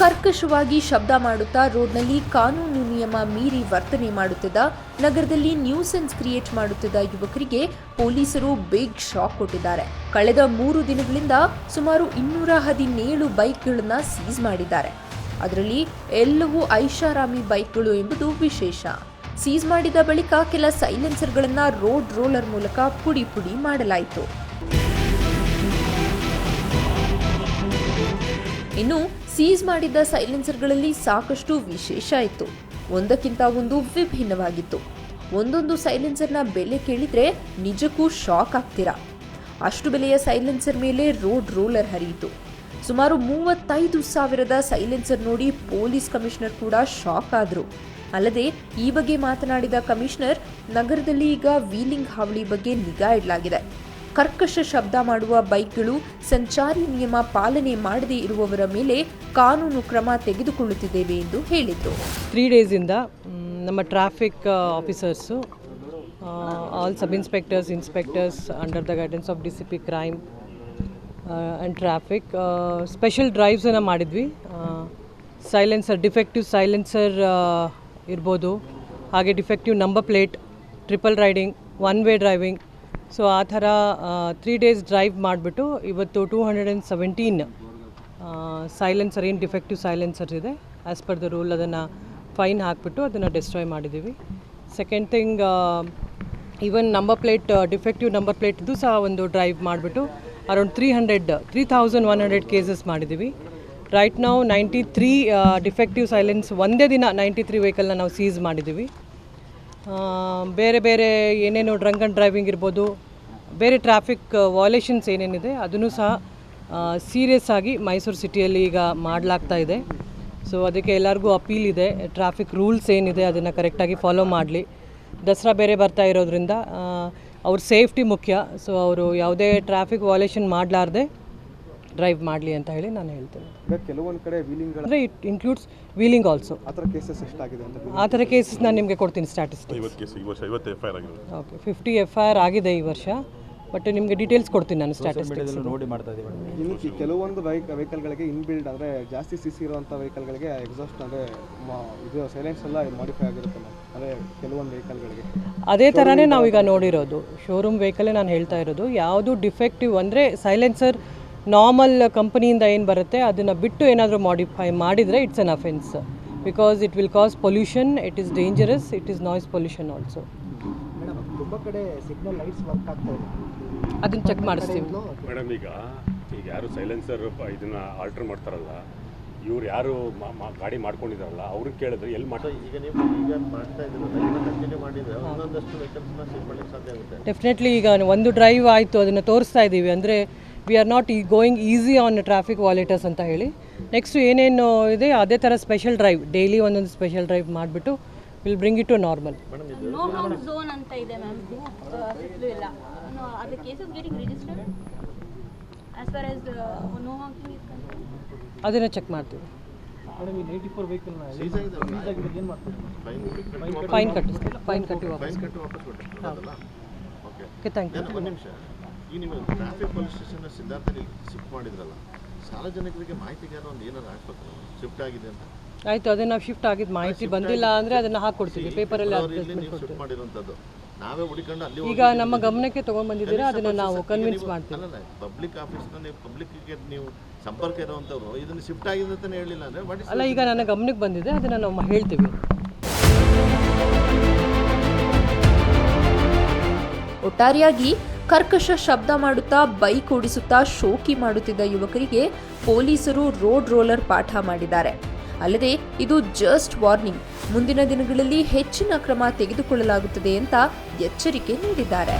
ಕರ್ಕಶವಾಗಿ ಶಬ್ದ ಮಾಡುತ್ತಾ ರೋಡ್ನಲ್ಲಿ ಕಾನೂನು ನಿಯಮ ಮೀರಿ ವರ್ತನೆ ಮಾಡುತ್ತಿದ್ದ ನಗರದಲ್ಲಿ ನ್ಯೂಸೆನ್ಸ್ ಕ್ರಿಯೇಟ್ ಮಾಡುತ್ತಿದ್ದ ಯುವಕರಿಗೆ ಪೊಲೀಸರು ಬಿಗ್ ಶಾಕ್ ಕೊಟ್ಟಿದ್ದಾರೆ. ಕಳೆದ ಮೂರು ದಿನಗಳಿಂದ ಸುಮಾರು ಇನ್ನೂರ ಹದಿನೇಳು ಬೈಕ್ಗಳನ್ನ ಸೀಸ್ ಮಾಡಿದ್ದಾರೆ. ಅದರಲ್ಲಿ ಎಲ್ಲವೂ ಐಷಾರಾಮಿ ಬೈಕ್ಗಳು ಎಂಬುದು ವಿಶೇಷ. ಸೀಸ್ ಮಾಡಿದ ಬಳಿಕ ಕೆಲ ಸೈಲೆನ್ಸರ್ಗಳನ್ನು ರೋಡ್ ರೋಲರ್ ಮೂಲಕ ಪುಡಿ ಪುಡಿ ಮಾಡಲಾಯಿತು. ಇನ್ನು ಸೀಸ್ ಮಾಡಿದ್ದ ಸೈಲೆನ್ಸರ್ಗಳಲ್ಲಿ ಸಾಕಷ್ಟು ವಿಶೇಷ ಇತ್ತು. ಒಂದಕ್ಕಿಂತ ಒಂದು ವಿಭಿನ್ನವಾಗಿತ್ತು. ಒಂದೊಂದು ಸೈಲೆನ್ಸರ್ನ ಬೆಲೆ ಕೇಳಿದ್ರೆ ನಿಜಕ್ಕೂ ಶಾಕ್ ಆಗ್ತೀರಾ? ಅಷ್ಟು ಬೆಲೆಯ ಸೈಲೆನ್ಸರ್ ಮೇಲೆ ರೋಡ್ ರೋಲರ್ ಹರಿಯಿತು. ಸುಮಾರು ಮೂವತ್ತೈದು ಸಾವಿರದ ಸೈಲೆನ್ಸರ್ ನೋಡಿ ಪೊಲೀಸ್ ಕಮಿಷನರ್ ಕೂಡ ಶಾಕ್ ಆದರು. ಅಲ್ಲದೆ ಈ ಬಗ್ಗೆ ಮಾತನಾಡಿದ ಕಮಿಷನರ್, ನಗರದಲ್ಲಿ ಈಗ ವೀಲಿಂಗ್ ಹಾವಳಿ ಬಗ್ಗೆ ನಿಗಾ ಇಡಲಾಗಿದೆ. ಕರ್ಕಶ ಶಬ್ದ ಮಾಡುವ ಬೈಕ್ಗಳು ಸಂಚಾರಿ ನಿಯಮ ಪಾಲನೆ ಮಾಡದೇ ಇರುವವರ ಮೇಲೆ ಕಾನೂನು ಕ್ರಮ ತೆಗೆದುಕೊಳ್ಳುತ್ತಿದ್ದೇವೆ ಎಂದು ಹೇಳಿದರು ತ್ರೀ ಡೇಸಿಂದ ನಮ್ಮ traffic officers all sub inspectors inspectors under the guidance of D C P crime and traffic special ಡ್ರೈವ್ಸನ್ನು ಮಾಡಿದ್ವಿ. ಸೈಲೆನ್ಸರ್ ಡಿಫೆಕ್ಟಿವ್ ಸೈಲೆನ್ಸರ್ ಇರ್ಬೋದು. ಹಾಗೆ defective number plate triple riding one way driving so ಆ ಥರ ತ್ರೀ ಡೇಸ್ ಡ್ರೈವ್ ಮಾಡಿಬಿಟ್ಟು ಇವತ್ತು two hundred and seventeen silencer ಏನು defective silencers ಇದೆ as per the rule ಅದನ್ನು ಫೈನ್ ಹಾಕಿಬಿಟ್ಟು ಅದನ್ನು ಡಿಸ್ಟ್ರಾಯ್ ಮಾಡಿದ್ದೀವಿ. Second thing even number plate defective number ಪ್ಲೇಟ್ದು ಸಹ ಒಂದು ಡ್ರೈವ್ ಮಾಡಿಬಿಟ್ಟು around three hundred three thousand one hundred cases ಮಾಡಿದ್ದೀವಿ. ರೈಟ್ ನಾವು ನೈಂಟಿ ತ್ರೀ ಡಿಫೆಕ್ಟಿವ್ ಸೈಲೆನ್ಸ್ ಒಂದೇ ದಿನ ನೈಂಟಿ ತ್ರೀ ವೆಹಿಕಲ್ನ ನಾವು ಸೀಸ್ ಮಾಡಿದ್ದೀವಿ. ಬೇರೆ ಬೇರೆ ಏನೇನು ಡ್ರಂಕ್ ಆ್ಯಂಡ್ ಡ್ರೈವಿಂಗ್ ಇರ್ಬೋದು, ಬೇರೆ ಟ್ರಾಫಿಕ್ ವಾಲೇಷನ್ಸ್ ಏನೇನಿದೆ ಅದನ್ನು ಸಹ ಸೀರಿಯಸ್ ಆಗಿ ಮೈಸೂರು ಸಿಟಿಯಲ್ಲಿ ಈಗ ಮಾಡಲಾಗ್ತಾ ಇದೆ. ಸೊ ಅದಕ್ಕೆ ಎಲ್ಲರಿಗೂ ಅಪೀಲ್ ಇದೆ ಟ್ರಾಫಿಕ್ ರೂಲ್ಸ್ ಏನಿದೆ ಅದನ್ನು ಕರೆಕ್ಟಾಗಿ ಫಾಲೋ ಮಾಡಲಿ. ದಸರಾ ಬೇರೆ ಬರ್ತಾ ಇರೋದ್ರಿಂದ ಅವ್ರ ಸೇಫ್ಟಿ ಮುಖ್ಯ. ಸೊ ಅವರು ಯಾವುದೇ ಟ್ರಾಫಿಕ್ ವಾಯೊಲೇಷನ್ ಮಾಡಲಾರ್ದೆ ಡ್ರೈವ್ ಮಾಡಲಿ ಅಂತ ಹೇಳಿ ನಾನು ಹೇಳ್ತೇನೆ. ಈಗ ಕೆಲವೊಂದು ಕಡೆ ವೀಲಿಂಗ್ ಅಂದರೆ ಇಟ್ ಇನ್ಕ್ಲೂಡ್ಸ್ ವೀಲಿಂಗ್ ಆಲ್ಸೋ ಆ ಥರ ಕೇಸಸ್ ಎಷ್ಟಾಗಿದೆ ಅಂತ ಆ ಥರ ಕೇಸಸ್ ನಾನು ನಿಮಗೆ ಕೊಡ್ತೀನಿ ಸ್ಟ್ಯಾಟಿಸ್ಟಿಕ್ಸ್ ಐವತ್ತು ಕೇಸ್ ಈ ವರ್ಷ ಐವತ್ತು ಎಫ್ ಐ ಆರ್ ಆಗಿದೆ. Okay fifty F I R ಆಗಿದೆ ಈ ವರ್ಷ ಬಟ್ ನಿಮಗೆ ಡೀಟೇಲ್ಸ್ ಕೊಡ್ತೀನಿ ನಾನು ಸ್ಟ್ಯಾಟಿಸ್ಟಿಕ್ಸ್ ನೋಡಿ ಮಾಡ್ತಾ ಇದ್ದೀವಿ ಇನ್ನು ಈ ಕೆಲವೊಂದು ಬೈಕ್ ವೆಹಿಕಲ್ಗಳಿಗೆ ಇನ್ಬಿಲ್ಡ್ ಅಂದರೆ ಜಾಸ್ತಿ ಸಿ ಸಿ ಇರುವಂಥ ವೆಹಿಕಲ್ಗಳಿಗೆ ಎಕ್ಸಾಸ್ಟ್ ಅಂದರೆ ಇದು ಸೈಲೆನ್ಸ್ ಎಲ್ಲ ಮಾಡಿಫೈ ಆಗಿರುತ್ತೆ ಅಂದರೆ ಕೆಲವೊಂದು ವೆಹಿಕಲ್ಗಳಿಗೆ ಅದೇ ಥರನೇ ನಾವೀಗ ನೋಡಿರೋದು. ಶೋರೂಮ್ ವೆಹಿಕಲೇ ನಾನು ಹೇಳ್ತಾ ಇರೋದು ಯಾವುದು ಡಿಫೆಕ್ಟಿವ್ ಅಂದರೆ ಸೈಲೆನ್ಸರ್ ನಾರ್ಮಲ್ ಕಂಪನಿಯಿಂದ ಏನು ಬರುತ್ತೆ ಅದನ್ನು ಬಿಟ್ಟು ಏನಾದರೂ ಮಾಡಿಫೈ ಮಾಡಿದರೆ it's an offence because it will cause pollution it is dangerous it is noise pollution also madam ತುಂಬ ಕಡೆ ಸಿಗ್ನಲ್ ಲೈಟ್ಸ್ ವರ್ಕ್ ಆಗ್ತಾ ಇದೆ. ಅದನ್ನು ಚೆಕ್ ಮಾಡಿಸ್ತೀವಿ ಮೇಡಮ್ ಈಗ ಈಗ ಯಾರು ಸೈಲೆನ್ಸರ್ ಇದನ್ನ ಆಲ್ಟರ್ ಮಾಡ್ತಾರಲ್ಲ ಇವ್ರು ಯಾರು ಗಾಡಿ ಮಾಡ್ಕೊಂಡಿದಾರಲ್ಲ ಅವ್ರಿಗೆ ಕೇಳಿದ್ರೆ ಎಲ್ಲಿ ಮಾಡ್ತಾರೆ ಈಗ ನೀವು ಈಗ ಮಾಡ್ತಾ ಕಂಟಿನ್ಯೂ ಮಾಡಿದ್ರೆ ಒಂದೊಂದಷ್ಟು ವೆಹಿಕಲ್ಸ್ನ ಸೀಲ್ ಮಾಡ್ಲಿಕ್ಕೆ ಸಾಧ್ಯ ಆಗುತ್ತೆ? ಡೆಫಿನೆಟ್ಲಿ ಈಗ ಒಂದು ಡ್ರೈವ್ ಆಯಿತು ಅದನ್ನು ತೋರಿಸ್ತಾ ಇದ್ದೀವಿ ಅಂದರೆ ವಿ ಆರ್ ನಾಟ್ ಈ going easy on traffic violators ಅಂತ ಹೇಳಿ. ನೆಕ್ಸ್ಟ್ ಏನೇನು ಇದೆ ಅದೇ ಥರ ಸ್ಪೆಷಲ್ ಡ್ರೈವ್ ಡೈಲಿ ಒಂದೊಂದು ಸ್ಪೆಷಲ್ ಡ್ರೈವ್ ಮಾಡಿಬಿಟ್ಟು will bring it to normal ಅದನ್ನ ಚೆಕ್ ಮಾಡ್ತೀವಿ. ಫೈನ್ ಕಟ್ಟಿಸ್ತೀವಿ ಫೈನ್ ಕಟ್ಟಿ ವಾಪಸ್ ಫೈನ್ ಕಟ್ಟಿ ವಾಪಸ್ ಕೊಟ್ಟೆ ಅದಲ್ಲ ಓಕೆ ಓಕೆ ಥ್ಯಾಂಕ್ ಯು ಒಂದು ನಿಮಿಷ. ಈ ನೀವು ಟ್ರಾಫಿಕ್ ಪೊಲೀಸ್ ಸ್ಟೇಷನ್ ಸಿದ್ಧಾರ್ಥಲ್ಲಿ ಶಿಫ್ಟ್ ಮಾಡಿದ್ರಲ್ಲ ಸಾರ್ವಜನಿಕರಿಗೆ ಮಾಹಿತಿಗೆ ಏನೋ ಒಂದು ಏನಾದ್ರು ಹಾಕ್ಬೇಕು ಶಿಫ್ಟ್ ಆಗಿದೆ ಅಂತ? ಆಯಿತು ಅದೇ ನಾವು ಶಿಫ್ಟ್ ಆಗಿದ್ದು ಮಾಹಿತಿ ಬಂದಿಲ್ಲ ಅಂದರೆ ಅದನ್ನು ಹಾಕ್ಕೊಡ್ತೀವಿ ಪೇಪರಲ್ಲಿ ಅಡ್ವರ್ಟೈಸ್ಮೆಂಟ್ ಶಿಫ್ಟ್ ಮಾಡಿರೋಂಥದ್ದು ಮಾಡಿರುವಂಥದ್ದು ನಾವೇ ಹುಡುಕೊಂಡು ಅಲ್ಲಿ ಈಗ ನಮ್ಮ ಗಮನಕ್ಕೆ ತೊಗೊಂಡ್ಬಂದಿದ್ದೀರಾ? ಅದನ್ನು ನಾವು ಕನ್ವಿನ್ಸ್ ಮಾಡ್ತೀವಿ. ಅಲ್ಲ ಪಬ್ಲಿಕ್ ಆಫೀಸ್ನ ನೀವು ಪಬ್ಲಿಕ್ಗೆ ನೀವು ಸಂಪರ್ಕ ಇರುವಂಥವ್ರು ಇದನ್ನು ಶಿಫ್ಟ್ ಆಗಿದೆ ಅಂತಲೇ ಹೇಳಿಲ್ಲ ಅಂದರೆ ವಾಟ್ ಇಸ್ ಅಲ್ಲ ಈಗ ನನ್ನ ಗಮನಕ್ಕೆ ಬಂದಿದೆ ಅದನ್ನು ನಾವು ಹೇಳ್ತೀವಿ. ಒಟ್ಟಾರೆಯಾಗಿ ಕರ್ಕಶ ಶಬ್ದ ಮಾಡುತ್ತಾ ಬೈಕ್ ಓಡಿಸುತ್ತಾ ಶೋಕಿ ಮಾಡುತ್ತಿದ್ದ ಯುವಕರಿಗೆ ಪೊಲೀಸರು ರೋಡ್ ರೋಲರ್ ಪಾಠ ಮಾಡಿದ್ದಾರೆ. ಅಲ್ಲದೆ ಇದು ಜಸ್ಟ್ ವಾರ್ನಿಂಗ್ ಮುಂದಿನ ದಿನಗಳಲ್ಲಿ ಹೆಚ್ಚಿನ ಕ್ರಮ ತೆಗೆದುಕೊಳ್ಳಲಾಗುತ್ತದೆ ಅಂತ ಎಚ್ಚರಿಕೆ ನೀಡಿದ್ದಾರೆ.